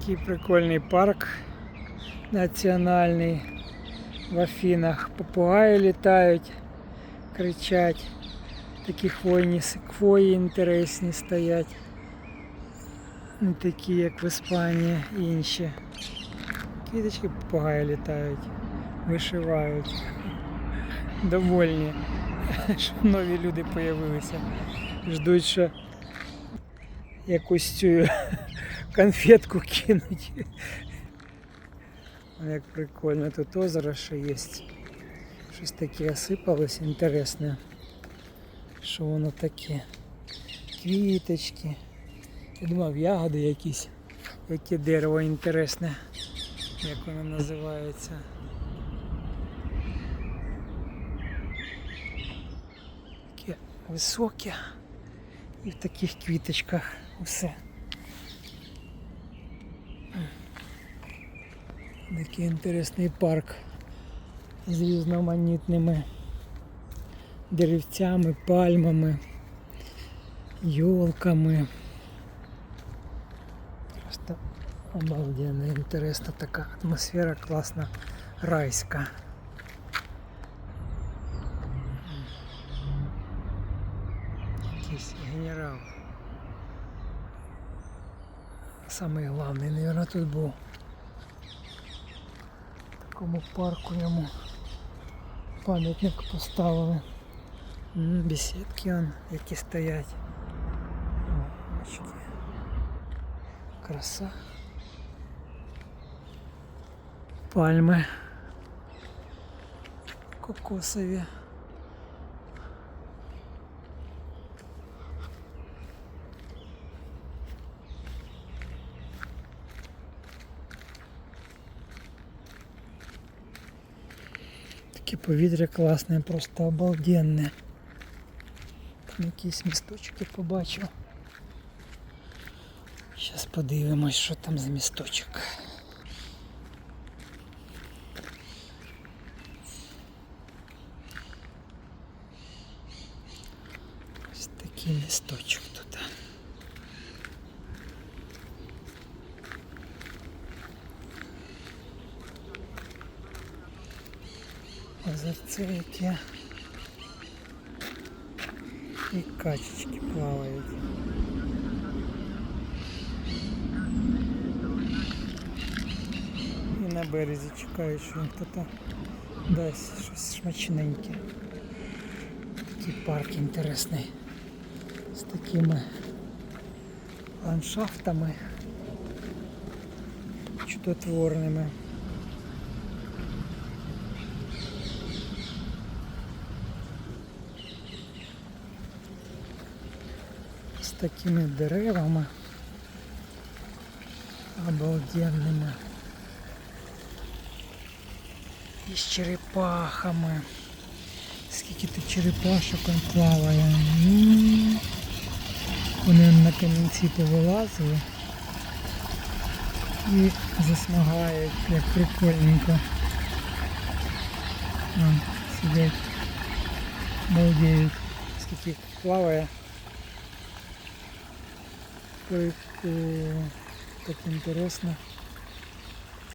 Такий прикольний парк національний в Афінах. Попугаї літають, кричать. Такі хвойні секвої інтересні стоять. Не такі, як в Іспанії, інші. Квіточки попугаї літають, вишивають. Довольні, що нові люди з'явилися. Ждуть, що якусь цю конфетку кинуть. Як прикольно, тут озеро ще є. Щось таке осипалось інтересне. Що воно таке? Квіточки. Я думав, ягоди якісь. Яке дерево інтересне. Як воно називається. Таке високе. І в таких квіточках все. Такий інтересний парк з різноманітними деревцями, пальмами, йолками. Просто обалденно, інтересна така атмосфера класна, райська. Якийсь генерал. Самий головний, мабуть, тут був. В такому парку йому пам'ятник поставили. М, Бесідки он, які стоять. О, бачите. Краса. Пальми. Кокосові. Повітря класне, просто обалденне. Там якісь місточки побачив. Зараз подивимось, що там за місточок. Ось такий місточок тут. Озерце яке. І качечки плавають. І на березі чекають, що хто-то дасть щось смачненьке. Такий парк інтересний. З такими ландшафтами чудотворними. Такими деревами обалденними. І з черепахами. Скільки тут черепашок он плаває. Вони на камінці повилазили і засмагають, як прикольненько. Вон, сидять. Балдеють. Скільки плаває. Прикольно. Так інтересно.